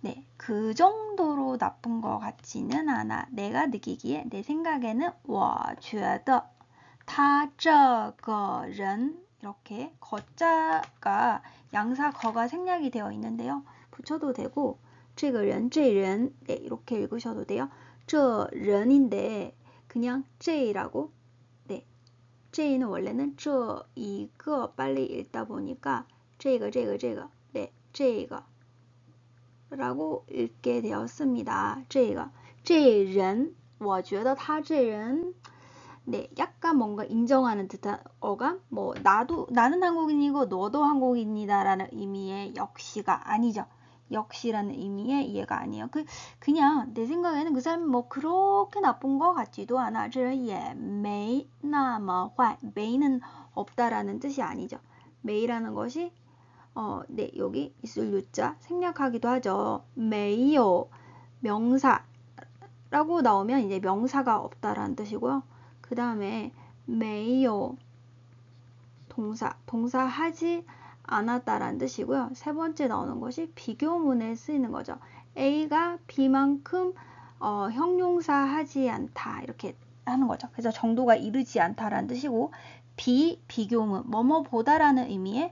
네, 그 정도로 나쁜 것 같지는 않아. 내가 느끼기에 내 생각에는 我觉得他这个人 이렇게 거자가 양사 거가 생략이 되어 있는데요. 붙여도 되고 这个人,这人 네, 이렇게 읽으셔도 돼요. 这人인데 그냥 这라고 네. 这는 원래는 这一个 빨리 읽다 보니까 这个这个这个 네, 这个 라고 읽게 되었습니다. 这个这人 我觉得他这人 네, 약간 뭔가 인정하는 듯한 어감? 뭐 나도 나는 한국인이고 너도 한국인이다라는 의미의 역시가 아니죠. 역시라는 의미의 이해가 아니에요. 그 그냥 내 생각에는 그 사람이 뭐 그렇게 나쁜 것 같지도 않아. 这也没那么坏. 메이는 없다라는 뜻이 아니죠. 메이라는 것이 어, 네, 여기 있을 유자 생략하기도 하죠. 메이요 명사라고 나오면 이제 명사가 없다라는 뜻이고요. 그 다음에 메이요 동사, 동사 하지 않았다라는 뜻이고요. 세 번째 나오는 것이 비교문에 쓰이는 거죠. A가 B만큼 어, 형용사 하지 않다 이렇게 하는 거죠. 그래서 정도가 이르지 않다라는 뜻이고 B 비교문 뭐뭐보다라는 의미의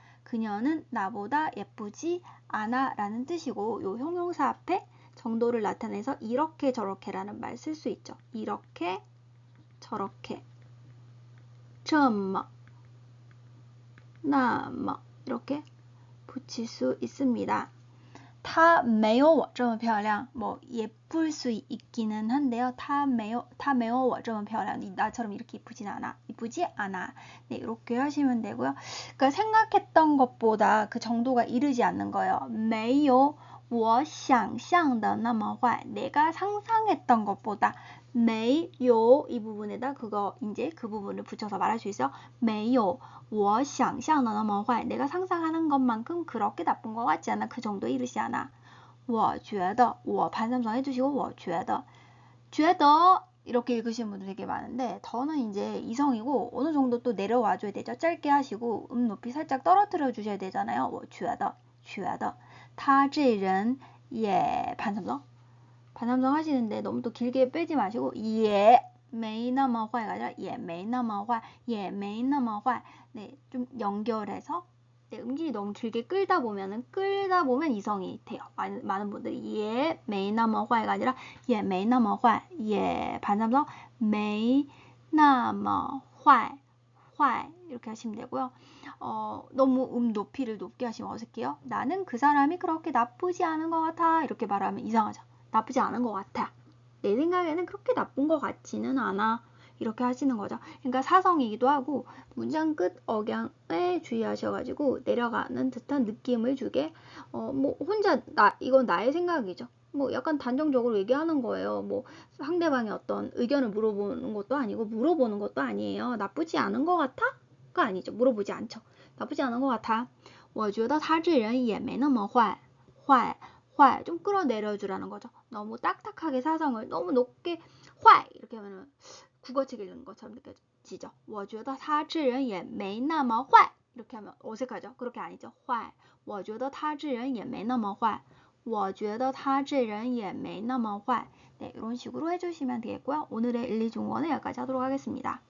그녀는 나보다 예쁘지 않아라는 뜻이고 요 형용사 앞에 정도를 나타내서 이렇게 저렇게라는 말 쓸 수 있죠. 이렇게 저렇게 这么那么 이렇게 붙일 수 있습니다. 她没有我这么漂亮. 뭐 예쁠 수 있기는 한데요. 她没有她没有我这么漂亮. 나처럼 이렇게 이쁘진 않아. 이쁘지 않아. 네, 이렇게 하시면 되고요. 그러니까 생각했던 것보다 그 정도가 이르지 않는 거예요. 没有 我想象的那么坏. 내가 상상했던 것보다 没有이 부분에다 그거 이제 그 부분을 붙여서 말할 수 있어요. 没有我想象的那么坏. 내가 상상하는 것만큼 그렇게 나쁜 것 같지 않아. 그 정도 이르지 않아. 我觉得我 반삼성 해주시고 我觉得觉得 이렇게 읽으시는 분들 되게 많은데 더는 이제 이성이고 어느 정도 또 내려와 줘야 되죠. 짧게 하시고 음 높이 살짝 떨어뜨려 주셔야 되잖아요. 我觉得觉得 타제는 예 반삼성 반삼성 하시는데 너무 또 길게 빼지 마시고 예 메이나마 화가 아니라 예 메이나마 화, 예 메이나마 화. 네, 좀 연결해서 네, 음질이 너무 길게 끌다 보면은 끌다 보면 이성이 돼요. 많은, 많은 분들이 예 메이나마 화가 아니라 예 메이나마 화, 예 반삼성 메이나마 화. 화 이렇게 하시면 되고요. 어, 너무 음 높이를 높게 하시면 어색해요. 나는 그 사람이 그렇게 나쁘지 않은 것 같아 이렇게 말하면 이상하죠. 나쁘지 않은 것 같아. 내 생각에는 그렇게 나쁜 것 같지는 않아. 이렇게 하시는 거죠. 그러니까 사성이기도 하고 문장 끝 억양에 주의하셔가지고 내려가는 듯한 느낌을 주게 어 뭐 혼자 나 이건 나의 생각이죠. 뭐 약간 단정적으로 얘기하는 거예요. 뭐 상대방의 어떤 의견을 물어보는 것도 아니고 물어보는 것도 아니에요. 나쁘지 않은 것 같아?가 아니죠. 물어보지 않죠. 나쁘지 않은 것 같아. 我觉得他这人也没那么坏坏 활, 좀 끌어내려주라는 거죠. 너무 딱딱하게 사성을 너무 높게 활 이렇게 하면은 국어책 읽는 것처럼 느껴지죠. 我觉得他这人也没那么坏 이렇게 하면 어색하죠. 그렇게 아니죠. 활. 我觉得他这人也没那么坏. 我觉得他这人也没那么坏. 네, 이런 식으로 해주시면 되겠고요. 오늘의 1, 2중원은 여기까지 하도록 하겠습니다.